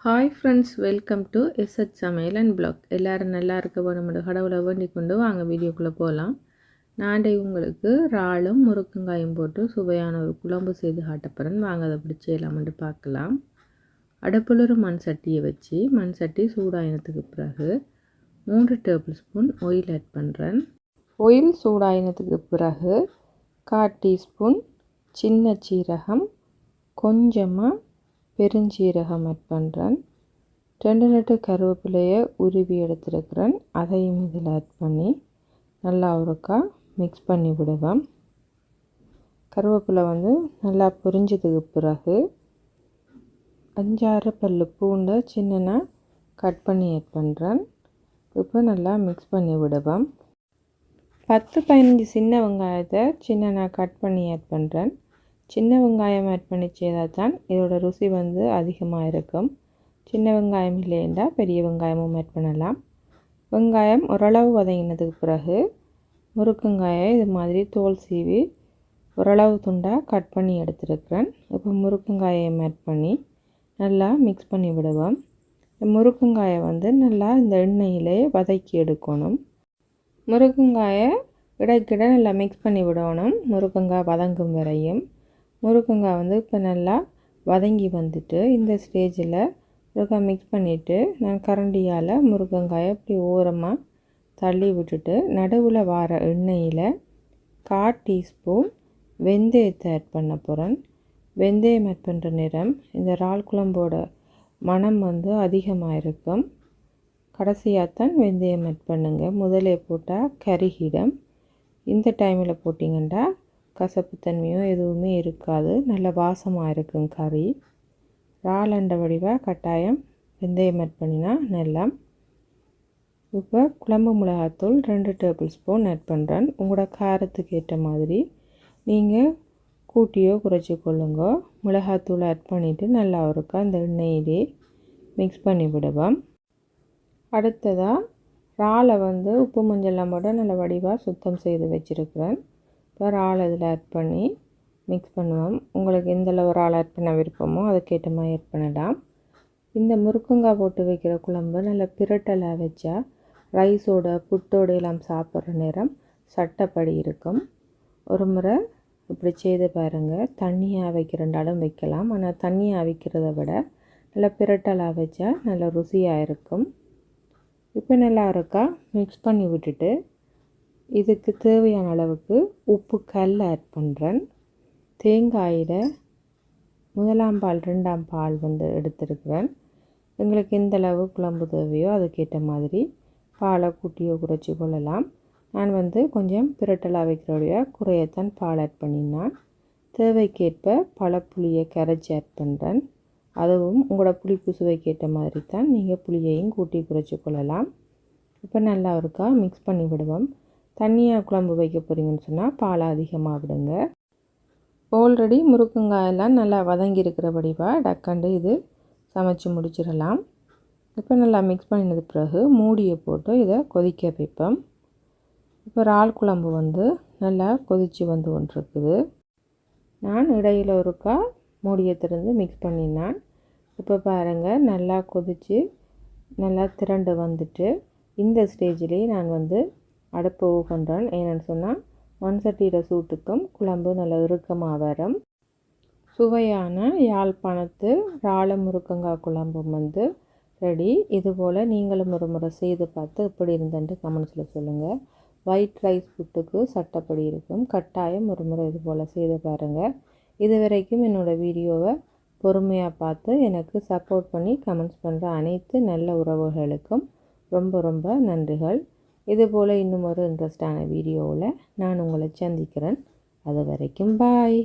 Hi friends welcome to SH சமையல் and blog எல்லோரும் நல்லா இருக்க நம்மளோட கடவுளை வேண்டிக் கொண்டு வாங்க வீடியோக்குள்ளே போகலாம் நான் உங்களுக்கு இறாலும் முருக்கங்காயும் போட்டு சுவையான ஒரு குழம்பு செய்து காட்டப்போகிறேன் வாங்க அதை பிடிச்சி செய்யலாம்னு பார்க்கலாம். அடுப்பில் ஒரு மண் சட்டியை வச்சு மண் சட்டி சூடாயினத்துக்கு பிறகு மூன்று டேபிள் ஸ்பூன் ஆயில் ஆட் பண்ணுறேன் ஆயில் சூடாயினத்துக்கு பிறகு கால் டீஸ்பூன் சின்ன சீரகம் கொஞ்சமாக பெருஞ்சீரகம் ஆட் பண்ணுறேன் ரெண்டு நட்டு கருவேப்பிலையை உருவி எடுத்துருக்கிறேன். அதையும் இதில் ஆட் பண்ணி நல்லா ஒருக்கா மிக்ஸ் பண்ணி விடுவேன். கருவேப்பிலை வந்து நல்லா பொரிஞ்சதுக்கு பிறகு அஞ்சாறு பல் பூண்டை சின்னனா கட் பண்ணி ஆட் பண்ணுறேன் இப்போ நல்லா மிக்ஸ் பண்ணி விடுவேன். பத்து பதினஞ்சு சின்ன வெங்காயத்தை சின்னனா கட் பண்ணி ஆட் பண்ணுறேன் சின்ன வெங்காயம் ஆட் பண்ணி செய்தால் தான் இதோட ருசி வந்து அதிகமாக இருக்கும். சின்ன வெங்காயம் இல்லைண்டா பெரிய வெங்காயமும் ஆட் பண்ணலாம். வெங்காயம் ஓரளவு வதங்கினதுக்கு பிறகு முருக்கங்காயை இது மாதிரி தோல் சீவி ஓரளவு துண்டாக கட் பண்ணி எடுத்துருக்கிறேன். இப்போ முருக்கங்காயம் ஆட் பண்ணி நல்லா மிக்ஸ் பண்ணி விடுவோம். முருக்கங்காயை வந்து நல்லா இந்த எண்ணெயிலே வதக்கி எடுக்கணும். முருக்கங்காயை இடைக்கிட நல்லா மிக்ஸ் பண்ணி விடணும். முருக்கங்காய் வதங்கும் வரையும். முருங்கங்காய் வந்து இப்போ நல்லா வதங்கி வந்துட்டு இந்த ஸ்டேஜில் முருங்கா மிக்ஸ் பண்ணிவிட்டு நான் கரண்டியால் முருங்கங்காயை இப்படி ஓரமாக தள்ளி விட்டுட்டு நடுவில் வார எண்ணெயில் கால் டீஸ்பூன் வெந்தயத்தை ஆட் பண்ண போகிறேன் வெந்தயம் ஆட் பண்ணுற நிறம் இந்த இறால் குழம்போட மனம் வந்து அதிகமாக இருக்கும். கடைசியாக தான் வெந்தயம் ஆட் பண்ணுங்கள் முதலே போட்டால் கரிகிடம். இந்த டைமில் போட்டிங்கன்னா கசப்புத்தன்மையோ எதுவுமே இருக்காது. நல்ல வாசமாக இருக்கும் கறி. ராலண்ட வடிவாக கட்டாயம் வெந்தயம் ஆட் பண்ணினா நல்லா இப்போ குழம்பு மிளகாத்தூள் ரெண்டு டேபிள் ஸ்பூன் ஆட் பண்ணுறேன் உங்களோட காரத்துக்கு ஏற்ற மாதிரி. நீங்கள் கூட்டியோ குறைச்சி கொள்ளுங்க. மிளகாத்தூள் ஆட் பண்ணிவிட்டு நல்லா இருக்கா அந்த எண்ணெயிலே மிக்ஸ் பண்ணி விடுவோம். அடுத்ததாக இறாலை வந்து உப்பு மஞ்சள் போட்டு நல்ல வடிவாக சுத்தம் செய்து வச்சுருக்கிறேன். ஒரு ஆள் இதில் ஆட் பண்ணி மிக்ஸ் பண்ணுவோம். உங்களுக்கு எந்தளவு ஆள் ஆட் பண்ண விருப்பமோ அதுக்கேற்ற மாதிரி ஆட் பண்ணலாம். இந்த முருக்கங்காய் போட்டு வைக்கிற குழம்பு நல்லா பிரட்டலாக வச்சா ரைஸோட புட்டோட எல்லாம் சாப்பிட்ற நேரம் சட்டப்படி இருக்கும். ஒரு முறை இப்படி செய்து பாருங்கள் தண்ணியாக வைக்கிறண்டாலும் வைக்கலாம். ஆனால் தண்ணியாக வைக்கிறத விட நல்லா பிரட்டலாக வச்சா நல்லா ருசியாக இருக்கும். இப்போ நல்லா இருக்கா மிக்ஸ் பண்ணி விட்டுட்டு இதுக்கு தேவையான அளவுக்கு உப்பு கல் ஆட் பண்ணுறேன் தேங்காயில் முதலாம் பால் ரெண்டாம் பால் வந்து எடுத்துருக்குறேன். எங்களுக்கு எந்த அளவு குழம்பு தேவையோ அதுக்கேற்ற மாதிரி பாலை கூட்டியோ குறைச்சி கொள்ளலாம். நான் வந்து கொஞ்சம் பிரட்டலாக வைக்கிறோடைய குறையத்தான் பால் ஆட் பண்ணினான். தேவைக்கேற்ப பழப்புளியை கரைச்சி ஆட் பண்ணுறேன் அதுவும் உங்களோட புளிப்பு சுவைக்கேற்ற மாதிரி தான் நீங்கள் புளியையும் கூட்டி குறைச்சி கொள்ளலாம். இப்போ நல்லா இருக்கா மிக்ஸ் பண்ணி விடுவோம். தண்ணியாக குழம்பு வைக்க போகிறீங்கன்னு சொன்னால் பால் அதிகமாக விடுங்க. ஆல்ரெடி முருக்கங்காயெல்லாம் நல்லா வதங்கி இருக்கிறபடிவா டக்கண்டு இது சமைச்சு முடிச்சிடலாம். இப்போ நல்லா மிக்ஸ் பண்ணினது பிறகு மூடியை போட்டு இதை கொதிக்க வைப்போம். இப்போ இறால் குழம்பு வந்து நல்லா கொதித்து வந்து கொண்டிருக்குது நான் இடையில் ஒருக்கா மூடியை திறந்து மிக்ஸ் பண்ணினான். இப்போ பாருங்கள் நல்லா கொதித்து நல்லா திரண்டு வந்துட்டு இந்த ஸ்டேஜ்லேயே நான் வந்து அடுப்பு பண்ணுறேன் ஏன்னு சொன்னால் மண் சட்டியில் சூட்டுக்கும் குழம்பு நல்ல இறுக்கமாக வரும். சுவையான யாழ்ப்பாணத்து ராள முருக்கங்காய் குழம்பும் வந்து ரெடி இதுபோல் நீங்களும் ஒரு முறை செய்து பார்த்து எப்படி இருந்தேன்ட்டு கமெண்ட்ஸில் சொல்லுங்கள் ஒயிட் ரைஸ் புட்டுக்கு சட்டப்படி இருக்கும். கட்டாயம் ஒரு முறை இது போல் செய்து பாருங்கள் இது வரைக்கும் என்னோடய வீடியோவை பொறுமையாக பார்த்து எனக்கு சப்போர்ட் பண்ணி கமெண்ட்ஸ் பண்ணுற அனைத்து நல்ல உறவுகளுக்கும் ரொம்ப ரொம்ப நன்றிகள். இதுபோல் இன்னும் ஒரு இன்ட்ரெஸ்டான வீடியோவில் நான் உங்களை சந்திக்கிறேன். அது வரைக்கும் பாய்